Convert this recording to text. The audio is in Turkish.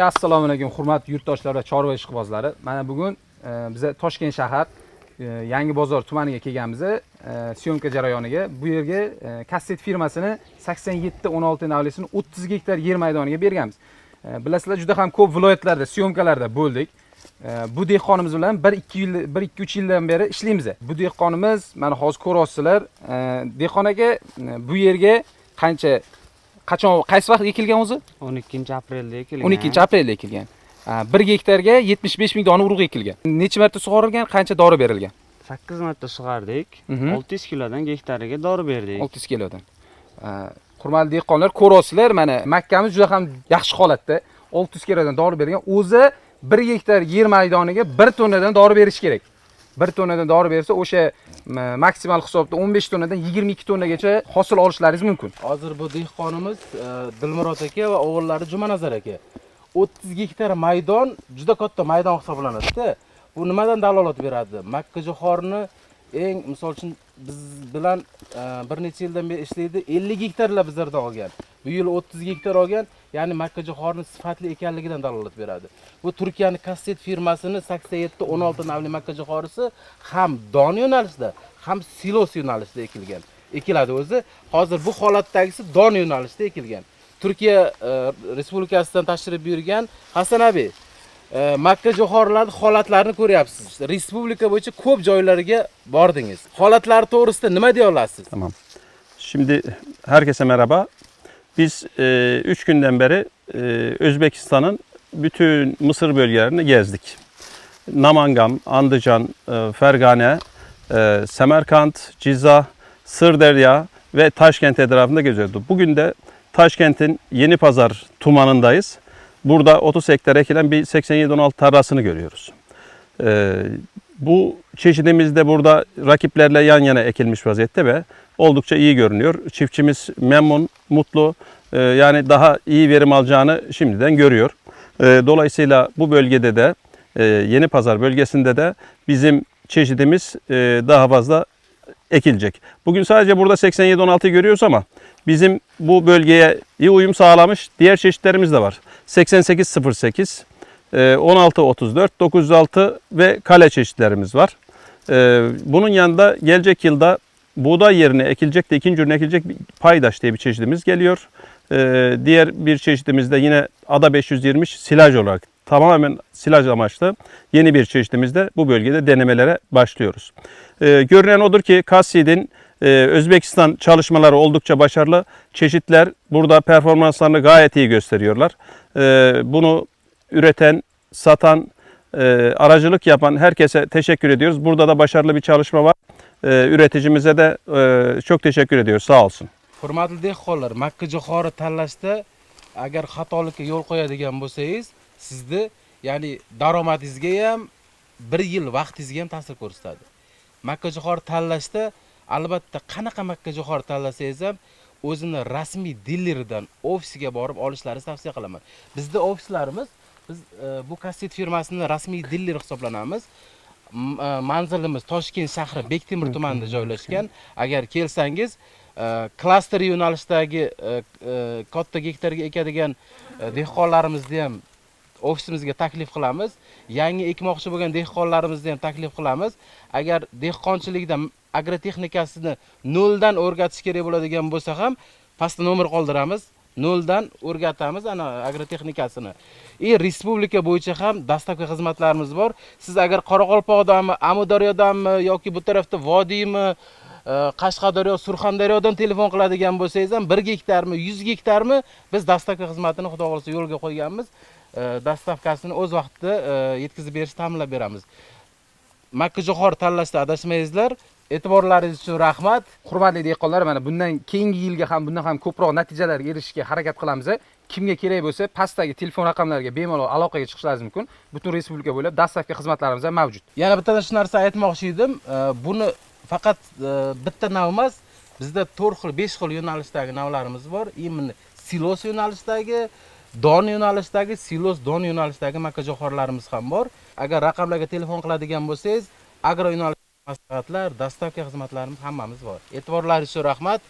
assalomu alaykum hurmatli yurtdoshlar va chorva ishqibozlari. Mana bugun e, biza toshkent shahar e, yangi bozor tumaniga kelganmiz e, syomka jarayoniga. Bu yerga e, kasset firmasini 87 16 navlisini 30 gektar yer maydoniga berganmiz. E, bilasizlar juda ham ko'p viloyatlarda syomkalarda bo'ldik. E, bu dehqonimiz bilan 1 2 yil 1 2 3 yildan beri ishlaymiz bu dehqonimiz mana hozir ko'ryapsizlar E, dehqon aka e, bu yerga qancha qachon qaysi vaqt ekilgan o'zi 12 aprelda ekilgan 12 aprelda ekilgan. 1 gektarga 75 ming dona urug' ekilgan. Necha marta sug'orilgan, qancha dori berilgan? 8 marta sug'ardik Mhm. 600 kilodan gektariga dori berdik 600 kilodan. Ha, Hurmatli dehqonlar, ko'ryapsizlar, mana makkamiz juda ham yaxshi holatda. 600 kilodan dori berilgan. O'zi 1 gektar yer maydoniga 1 tonnadan dori berish kerak. 1 tonnadan dori bersa, o'sha maksimal hisobda 15 tonnadan 22 tonnagacha hosil olishlaringiz mumkin. hozir bu dehqonimiz e, dilmurod aka va o'g'illari jumanazar aka. 30 gektar maydon juda katta maydon hisoblanadida. Bu nimadan dalolat beradi? Makkajo'xorini eng misol uchun biz bilan e, bir necha yildan beri ishlaydi 50 gektarlar bizlardan olgan. Bu yil 30 gektar olgan ya'ni makkajo'xorini sifatli ekanligidan dalolat beradi. Bu turkiyani kasset firmasini 87 16 navli makkajo'xorisi ham don yo'nalishida ham silos yo'nalishida ekilgan. Ekiladi o'zi. Hozir bu holatdagisi don yo'nalishida ekilgan. Turkiya e, respublikasidan tashrif buyurgan hasan abi e, makka jo'xorilarni holatlarini ko'ryapsiz. Respublika bo'yicha ko'p joylariga bordingiz. Holatlari to'g'risida nima deya olasiz? Tamam. Şimdi herkese merhaba. Biz 3 günden beri e, Özbekistan'ın bütün Mısır bölgelerini gezdik. Namangam, Andıcan, e, Fergane, e, Semerkant, Ciza, Sırderya ve Taşkent etrafında geziyordu. Bugün de Taşkent'in Yeni Pazar Tumanı'ndayız. Burada 30 hektar ekilen bir 87-16 tarlasını görüyoruz. E, bu çeşidimiz de burada rakiplerle yan yana ekilmiş vaziyette ve oldukça iyi görünüyor. Çiftçimiz memnun, mutlu. Ee, yani daha iyi verim alacağını şimdiden görüyor. Ee, dolayısıyla bu bölgede de e, Yeni Pazar bölgesinde de bizim çeşidimiz e, daha fazla ekilecek. Bugün sadece burada 87-16'yı görüyoruz ama bizim bu bölgeye iyi uyum sağlamış diğer çeşitlerimiz de var. 8808, e, 1634, 906 ve kale çeşitlerimiz var. E, Bunun yanında gelecek yılda buğday yerine ekilecek de ikinci ürüne ekilecek paydaş diye bir çeşidimiz geliyor. E, Diğer bir çeşidimiz de yine Ada 520 silaj olarak tamamen silaj amaçlı yeni bir çeşidimizde bu bölgede denemelere başlıyoruz. E, Görünen odur ki Kassid'in e, Özbekistan çalışmaları oldukça başarılı. Çeşitler burada performanslarını gayet iyi gösteriyorlar. E, Bunu üreten, satan, e, aracılık yapan herkese teşekkür ediyoruz. Burada da başarılı bir çalışma var. E, Üreticimize de e, çok teşekkür ediyoruz. Sağ olsun. hurmatli dehqonlar makka jo'xori tanlashda agar xatolikka yo'l qo'yadigan bo'lsangiz sizni ya'ni daromadingizga ham bir yil vaqtingizga ham ta'sir ko'rsatadi makka jo'xori tanlashda albatta qanaqa makka jo'xori tanlasangiz ham o'zini rasmiy dileridan ofisiga borib olishlaringizni tavsiya qilaman bizda ofislarimiz biz e, bu kasset firmasini rasmiy dilleri hisoblanamiz. E, manzilimiz toshkent shahri bektemir tumanida joylashgan. Agar kelsangiz e, klaster yo'nalishdagi e, katta gektarga ekadigan dehqonlarimizni ham ofisimizga taklif qilamiz. Yangi ekmoqchi bo'lgan dehqonlarimizni ham taklif qilamiz. Agar dehqonchilikda agrotexnikasini noldan o'rgatish kerak bo'ladigan bo'lsa ham pastda nomer qoldiramiz noldan o'rgatamiz ana agrotexnikasini. И respublika bo'yicha ham dastlabki xizmatlarimiz bor. Siz agar qoraqalpoqdanmi amudaryodanmi yoki bu tarafda vodiymi e, qashqadaryo surxondaryodan telefon qiladigan bo'lsangiz ham bir gektarmi yuz gektarmi biz dastlabki xizmatini xudo xohlasa yo'lga qo'yganmiz. E, Dastavkasini o'z vaqtida e, yetkazib berishni ta'minlab beramiz. Makkajo'xori tanlashda adashmaysizlar. E'tiborlaringiz uchun rahmat. Hurmatli dehqonlar mana bundan keyingi yilga ham bundan ham ko'proq natijalarga erishishga harakat qilamiz. Kimga kerak bo'lsa pastdagi telefon raqamlariga bemalol aloqaga chiqishlaringiz mumkin. Butun respublika bo'ylab dastlabki xizmatlarimiz ham mavjud. Yana bitta shu narsa aytmoqchi edim. Buni faqat e, bitta nav emas bizda to'rt xil besh xil yo'nalishdagi navlarimiz bor. Именно silos yo'nalishdagi don yo'nalishdagi silos don yo'nalishdagi makkajo'xorilarimiz ham bor. Agar raqamlarga telefon qiladigan bo'lsangiz agro yo'nalish maslahatlar dastavka xizmatlarimiz hammamiz bor. E'tiborlaringiz uchun rahmat.